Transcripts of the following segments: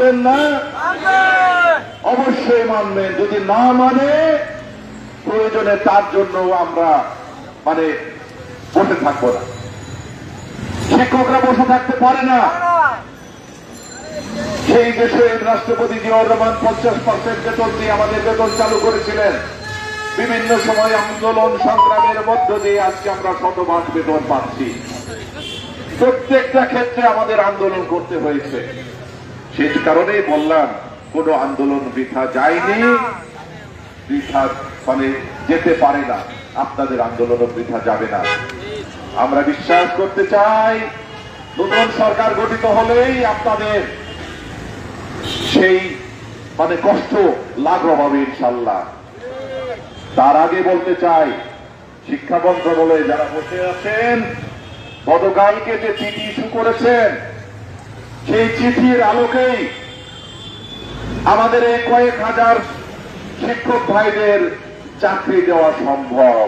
মানবেন না? অবশ্যই মানবেন। যদি না মানে প্রয়োজনে তার জন্য আমরা মানে বসে থাকব না। শিক্ষকরা বসে থাকতে পারে না। সেই দেশে রাষ্ট্রপতি জিয়াউর রহমান পঞ্চাশ পার্সেন্ট বেতন দিয়ে আমাদের বেতন চালু করেছিলেন, বিভিন্ন সময় আন্দোলন সংগ্রামের মধ্য দিয়ে আজকে আমরা শতভাগ বেতন পাচ্ছি। প্রত্যেকটা ক্ষেত্রে আমাদের আন্দোলন করতে হয়েছে। সেই কারণেই বললাম, কোন আন্দোলন বৃথা যায়নি। বৃথা মানে যেতে পারে না। আপনাদের আন্দোলনও বৃথা যাবে না। আমরা বিশ্বাস করতে চাই, নতুন সরকার গঠিত হলেই আপনাদের সেই মানে কষ্ট লাঘব হবে ইনশাল্লাহ। তার আগে বলতে চাই, শিক্ষা মন্ত্রণালয়ে যারা বসে আছেন, গতকালকে যে চিঠি ইস্যু করেছেন সেই চিঠির আলোকেই আমাদের এই কয়েক হাজার শিক্ষক ভাইদের চাকরি দেওয়া সম্ভব।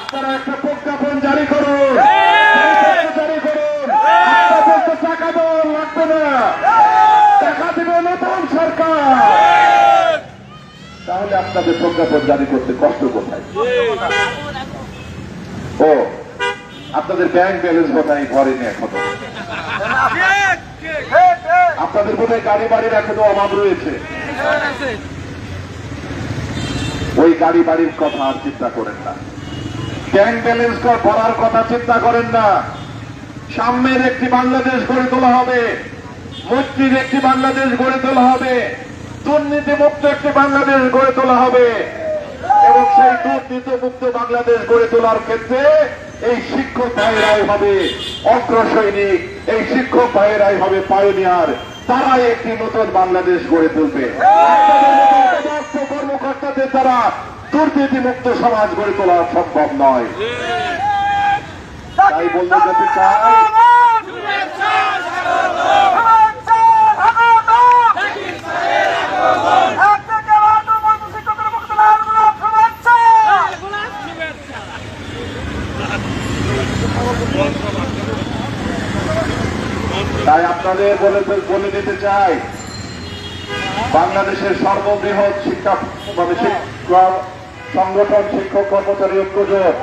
আপনারা একটা প্রজ্ঞাপন জারি করুন। তাহলে আপনাদের প্রজ্ঞাপন জারি করতে কষ্ট কোথায়? ও, আপনাদের ব্যাংক ব্যালেন্স কোথায়? ভরেনি এখনও। আপনাদের বোধহয় গাড়ি বাড়ির এখনও অভাব রয়েছে। ওই গাড়ি বাড়ির কথা আর চিন্তা করেন না। ব্যাংক ব্যালেন্স ভরার কথা চিন্তা করেন না। সামনের একটি বাংলাদেশ গড়ে তোলা হবে। মৈত্রীর একটি বাংলাদেশ গড়ে তোলা হবে। দুর্নীতি মুক্ত একটি বাংলাদেশ গড়ে তোলা হবে। এবং সেই দুর্নীতি মুক্ত বাংলাদেশ গড়ে তোলার ক্ষেত্রে এই শিক্ষক ভাইয়েরাই হবে অগ্রসৈনিক, এই শিক্ষক ভাইয়েরাই হবে পায়োনিয়ার তারাই একটি নতুন বাংলাদেশ গড়ে তুলবে। কর্মকর্তাদের দ্বারা দুর্নীতি মুক্ত সমাজ গড়ে তোলা সম্ভব নয়। তাই বলতে চাই আপনাদের বলে বলে দিতে চাই বাংলাদেশের সর্ববৃহৎ শিক্ষা মানে শিক্ষা সংগঠন শিক্ষক কর্মচারী ঐক্যজোট।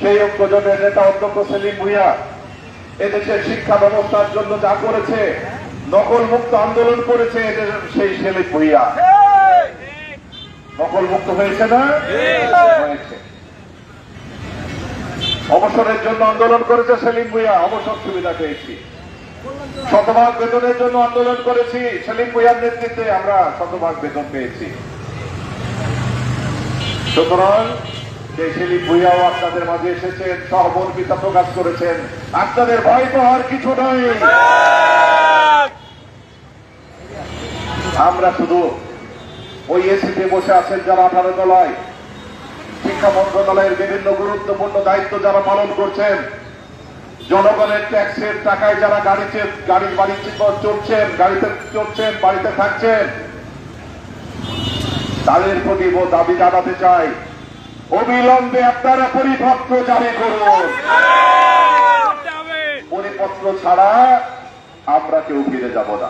সেই ঐক্যজোটের নেতা অধ্যক্ষ সেলিম ভুইয়া এদেশের শিক্ষা ব্যবস্থার জন্য যা করেছে নকল মুক্ত আন্দোলন করেছে এদেশের সেই সেলিম ভুইয়া। নকল মুক্ত হয়েছে না? হয়েছে। অবসরের জন্য আন্দোলন করেছে সেলিম ভুইয়া অবসর সুবিধা পেয়েছি। শতভাগ বেতনের জন্য আন্দোলন করেছি। সেলিম ভুইয়ার নেতৃত্বে আমরা শতভাগ বেতন পেয়েছি। সুতরাং সেই সেলিম ভুইয়াও আপনাদের মাঝে এসেছেন, সহমর্মিতা প্রকাশ করেছেন, আপনাদের ভয় আর কিছু নয়। আমরা শুধু ওই এসিতে বসে আছেন যারা আঠারো তলায়। শিক্ষা মন্ত্রণালয়ের বিভিন্ন গুরুত্বপূর্ণ দায়িত্ব যারা পালন করছেন জনগণের ট্যাক্সের টাকায় যারা গাড়িতে, গাড়ির বাড়িতে চড়ছেন, গাড়িতে চড়ছেন, বাড়িতে থাকছেন, তাদের প্রতি দাবি জানাতে চাই। অবিলম্বে আপনারা পরিপত্র জারি করুন। পরিপত্র ছাড়া আমরা কেউ ফিরে যাব না।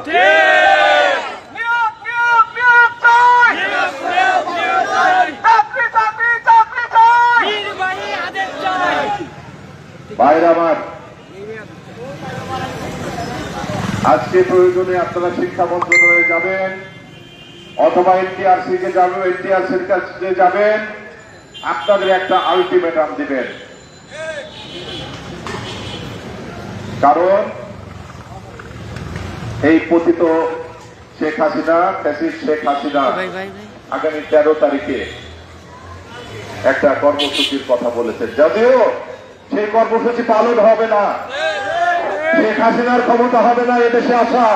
বাইরে আমার আজকে প্রয়োজনে আপনারা শিক্ষা মন্ত্রণালয়ে যাবেন অথবা এনটিআরসি কে যাবেন এনটিআরসির কাছে যাবেন আপনাদের একটা আলটিমেটাম দিবেন। কারণ এই পতিত শেখ হাসিনা ফ্যাসিস্ট শেখ হাসিনা আগামী তেরো তারিখে একটা কর্মসূচির কথা বলেছেন। যদিও সেই কর্মসূচি পালন হবে না। শেখ হাসিনার ক্ষমতা হবে না, এদেশে আসা।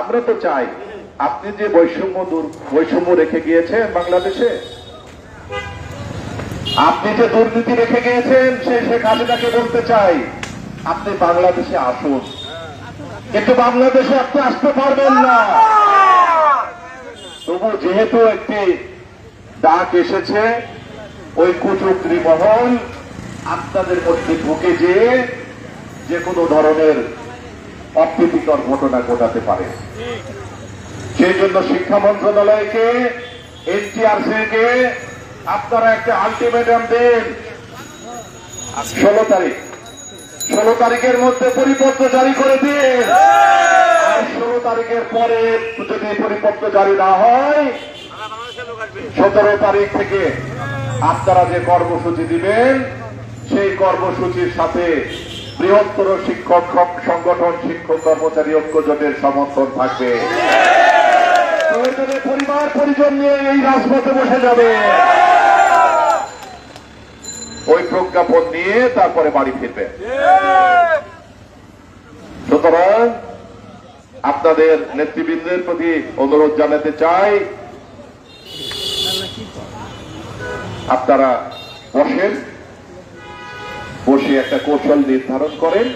আমরা তো চাই, আপনি যে বৈষম্য দূর, বৈষম্য রেখে গিয়েছেন বাংলাদেশে, আপনি যে দুর্নীতি রেখে গিয়েছেন, সে শেখ হাসিনাকে বলতে চাই, আপনি বাংলাদেশে আসুন। কিন্তু বাংলাদেশে আপনি আসতে পারবেন না। তবু যেহেতু একটি ডাক এসেছে, ওই কুচক্রি মহল আপনাদের মধ্যে ঢুকে যে যে কোনো ধরনের অপ্রীতিকর ঘটনা ঘটাতে পারে। সেই জন্য শিক্ষা মন্ত্রণালয়কে এনটিআরসি কে আপনারা একটা আলটিমেটাম দেন। ষোলো তারিখ। ষোলো তারিখের মধ্যে পরিপত্র জারি করে দিন। আর ষোলো তারিখের পরে যদি পরিপত্র জারি না হয়, সতেরো তারিখ থেকে আপনারা যে কর্মসূচি দিবেন, সেই কর্মসূচির সাথে বৃহত্তর শিক্ষক সংগঠন, শিক্ষক কর্মচারী ঐক্য জোটের সমর্থন থাকবে। পরিবার, পরিজন নিয়ে এই রাজপথে বসে যাবে। ওই প্রজ্ঞাপন নিয়ে তারপরে বাড়ি ফিরবে। সুতরাং আপনাদের নেতৃবৃন্দের প্রতি অনুরোধ জানাতে চাই, আপনারা বসেন। বসে একটা কৌশল নির্ধারণ করেন।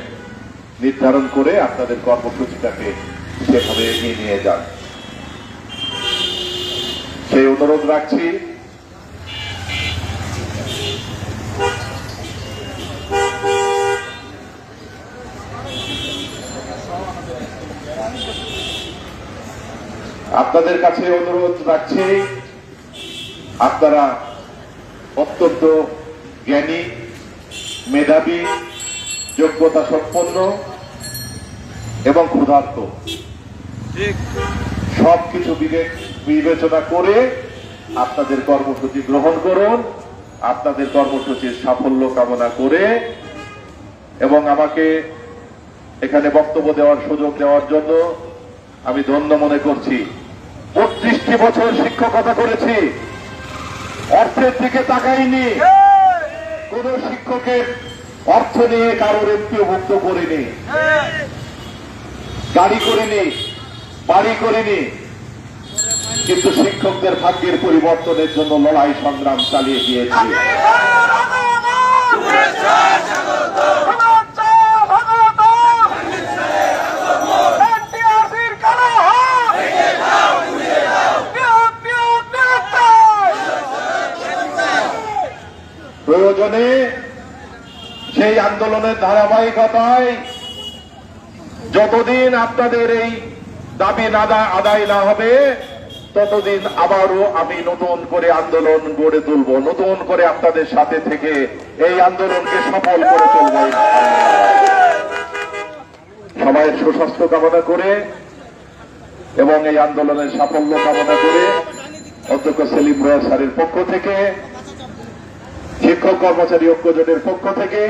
নির্ধারণ করে আপনাদের কর্মসূচিটাকে সেভাবে এগিয়ে নিয়ে যান। সেই অনুরোধ রাখছি। আপনাদের কাছে অনুরোধ রাখছি। আপনারা অত্যন্ত জ্ঞানী মেধাবী যোগ্যতা সম্পন্ন এবং ক্ষুধার্ত। সব কিছু বিবেচনা করে আপনাদের কর্মসূচি গ্রহণ করুন আপনাদের কর্মসূচির সাফল্য কামনা করে এবং আমাকে এখানে বক্তব্য দেওয়ার সুযোগ দেওয়ার জন্য আমি ধন্য মনে করছি। বত্রিশটি বছর শিক্ষকতা করেছি। অর্থের দিকে তাকাইনি। কোন শিক্ষকের অর্থ নিয়ে কারোর করে নেই গাড়ি করে নেই বাড়ি করে নেই কিন্তু শিক্ষকদের ভাগ্যের পরিবর্তনের জন্য লড়াই সংগ্রাম চালিয়ে গিয়েছি। প্রয়োজনে সেই আন্দোলনের ধারাবাহিকতায় যতদিন আপনাদের এই দাবি নাদা আদায় না হবে, ততদিন আবারও আমি নতুন করে আন্দোলন গড়ে তুলব। নতুন করে আপনাদের সাথে থেকে এই আন্দোলনকে সফল করে তুলব। সবাই সুস্বাস্থ্য কামনা করে এবং এই আন্দোলনের সাফল্য কামনা করে অধ্যক্ষ সেলিম রয় স্যারের পক্ষ থেকে শিক্ষক, কর্মচারী ঐক্য জোটের পক্ষ থেকে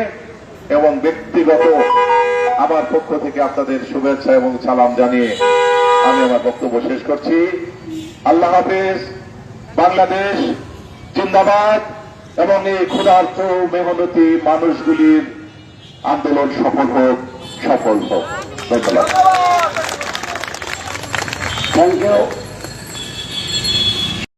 এবং ব্যক্তিগত আমার পক্ষ থেকে আপনাদের শুভেচ্ছা এবং সালাম জানিয়ে আমি আমার বক্তব্য শেষ করছি। আল্লাহ হাফেজ, বাংলাদেশ জিন্দাবাদ এবং এই ক্ষুধার্থ মেহনতি মানুষগুলির আন্দোলন সফল হোক সফল হোক। ধন্যবাদ।